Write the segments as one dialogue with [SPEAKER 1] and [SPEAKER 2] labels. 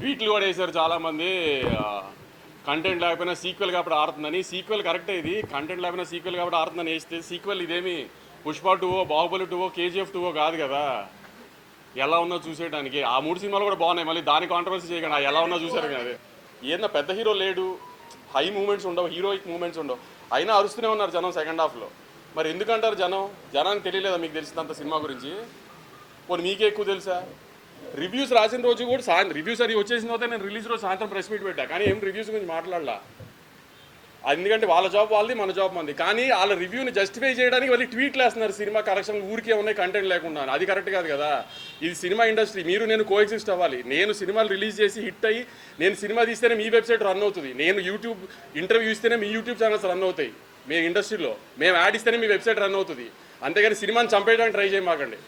[SPEAKER 1] ట్వీట్లు కూడా వేశారు చాలామంది. కంటెంట్ లేకపోయినా సీక్వెల్ కాబట్టి ఆడుతుందని. సీక్వెల్ కరెక్టే ఇది. కంటెంట్ లేకపోయినా సీక్వెల్ కాబట్టి ఆడుతుందని వేస్తే సీక్వెల్ ఇదేమి పుష్ప టూవో బాహుబలి టూవో కేజీఎఫ్ టూవో కాదు కదా. ఎలా ఉందో చూసేయడానికి ఆ మూడు సినిమాలు కూడా బాగున్నాయి. మళ్ళీ దాని కాంట్రవర్సీ చేయకండి. ఎలా ఉన్నా చూసారు కదా. ఏదన్నా పెద్ద హీరో లేడు. హై మూమెంట్స్ ఉండవు. హీరోయిక్ మూమెంట్స్ ఉండవు. అయినా అరుస్తూనే ఉన్నారు జనం సెకండ్ హాఫ్లో మరి ఎందుకంటారు జనం? జనానికి తెలియలేదా మీకు తెలిసినంత సినిమా గురించి? పోనీ మీకే ఎక్కువ తెలుసా? రివ్యూస్ రాసిన రోజు కూడా సాయంత్రం రివ్యూస్ అది వచ్చేసిన తర్వాత నేను రిలీజ్ రోజు సాయంత్రం ప్రెస్ మీట్ పెట్టా. కానీ ఏం రివ్యూస్ గురించి మాట్లాడలా. ఎందుకంటే వాళ్ళ జాబ్ వాళ్ళది మన జాబ్ మంది. కానీ వాళ్ళ రివ్యూని జస్టిఫై చేయడానికి వాళ్ళు ట్వీట్లు వేస్తున్నారు సినిమా కరెక్షన్ ఊరికే ఉన్నాయి కంటెంట్ లేకుండా. అది కరెక్ట్ కాదు కదా. ఇది సినిమా ఇండస్ట్రీ మీరు నేను కోఎగ్జిస్ట్ అవ్వాలి. నేను సినిమాలు రిలీజ్ చేసి హిట్ అయ్యి నేను సినిమా తీస్తేనే మీ వెబ్సైట్ రన్ అవుతుంది. నేను యూట్యూబ్ ఇంటర్వ్యూ ఇస్తేనే మీ యూట్యూబ్ ఛానల్స్ రన్ అవుతాయి. మీ ఇండస్ట్రీలో మేము యాడ్ ఇస్తేనే మీ వెబ్సైట్ రన్ అవుతుంది. అంతేగాని సినిమాని చంపేయడానికి ట్రై చేయమాకండి.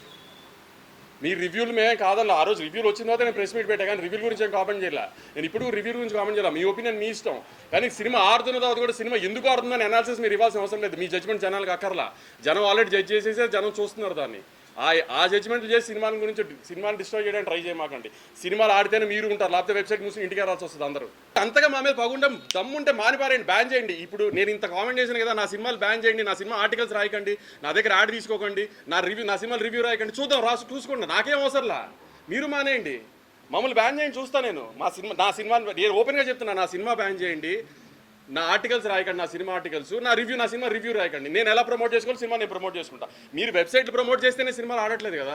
[SPEAKER 1] మీ రివ్యూలు మేమే కాదల్లా ఆ రోజు రివ్యూలు వచ్చిన తర్వాత నేను ప్రెస్ మీట్ పెట్టా కానీ రివ్యూల గురించి ఏం కామెంట్ చేయాల. నేను ఇప్పుడు రివ్యూ గురించి కామెంట్ చేయాలి. మీ ఒపీనియన్ మీ ఇష్టం. కానీ సినిమా ఆడుతున్న తర్వాత కూడా సినిమా ఎందుకు ఆడుతుందని అనాలిసిస్ మీరు ఇవ్వాల్సిన అవసరం లేదు. మీ జడ్జ్మెంట్ జనాలకు అక్కర్లా. జనం ఆల్రెడీ జడ్జ్ చేసేసి జనం చూస్తున్నారు దాన్ని. ఆ ఆ జడ్జ్మెంట్ చేసి సినిమాల గురించి సినిమాని డిస్ట్రాయ్ చేయడానికి ట్రై చేయమాకండి. సినిమాలు ఆడితేనే మీరు ఉంటారు. లేకపోతే వెబ్సైట్ మూసి ఇంటికి రావాల్సి వస్తుంది అందరూ. అంతగా మా మీద పగుండం దమ్ముంటే మానిపారేయండి బ్యాన్ చేయండి. ఇప్పుడు నేను ఇంత కామెంట్ చేశాను కదా నా సినిమాలు బ్యాన్ చేయండి నా సినిమా ఆర్టికల్స్ రాయకండి నా దగ్గర యాడ్ తీసుకోకండి నా రివ్యూ నా సినిమాలు రివ్యూ రాయకండి. చూద్దాం రాసు చూసుకోండి. నాకేం అవసరంలా? మీరు మానేయండి. మమ్మల్ని బ్యాన్ చేయండి చూస్తా నేను. మా సినిమా నా సినిమా నేను ఓపెన్గా చెప్తున్నా నా సినిమా బ్యాన్ చేయండి. నా ఆర్టికల్స్ రాయకండి నా సినిమా ఆర్టికల్స్ నా రివ్యూ నా సినిమా రివ్యూ రాయకండి. నేను ఎలా ప్రమోట్ చేసుకోవాలి సినిమా నేను ప్రమోట్ చేసుకుంటా. మీరు వెబ్సైట్లు ప్రమోట్ చేస్తేనే సినిమాలు ఆడట్లేదు కదా.